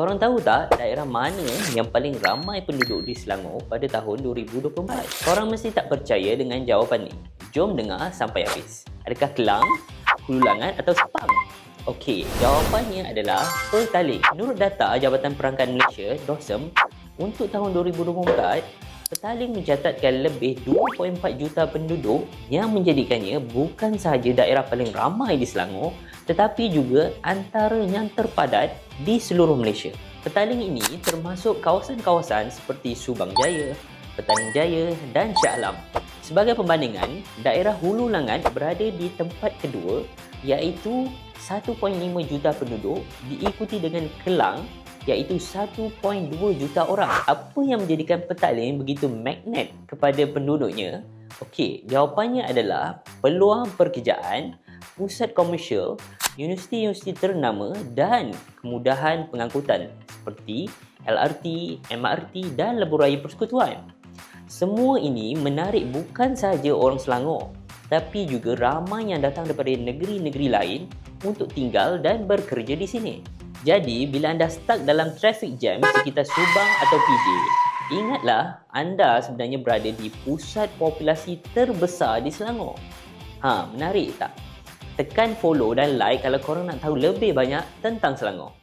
Korang tahu tak daerah mana yang paling ramai penduduk di Selangor pada tahun 2024? Korang mesti tak percaya dengan jawapan ni. Jom dengar sampai habis. Adakah Kelang, Hulu Langat atau Sepang? Okey, jawapannya adalah Petaling. Menurut data Jabatan Perangkan Malaysia, DOSM, untuk tahun 2024, Petaling mencatatkan lebih 2.4 juta penduduk yang menjadikannya bukan sahaja daerah paling ramai di Selangor tetapi juga antara yang terpadat di seluruh Malaysia. Petaling ini termasuk kawasan-kawasan seperti Subang Jaya, Petaling Jaya dan Shah Alam. Sebagai perbandingan, daerah Hulu Langat berada di tempat kedua iaitu 1.5 juta penduduk diikuti dengan Kelang iaitu 1.2 juta orang. Apa yang menjadikan Petaling begitu magnet kepada penduduknya? Okey, jawapannya adalah peluang pekerjaan, pusat komersial, universiti-universiti ternama dan kemudahan pengangkutan seperti LRT, MRT dan lebuh raya persekutuan. Semua ini menarik bukan sahaja orang Selangor tapi juga ramai yang datang daripada negeri-negeri lain untuk tinggal dan bekerja di sini. Jadi, bila anda stuck dalam traffic jam sekitar Subang atau PJ, ingatlah anda sebenarnya berada di pusat populasi terbesar di Selangor. Ha, menarik tak? Tekan follow dan like kalau korang nak tahu lebih banyak tentang Selangor.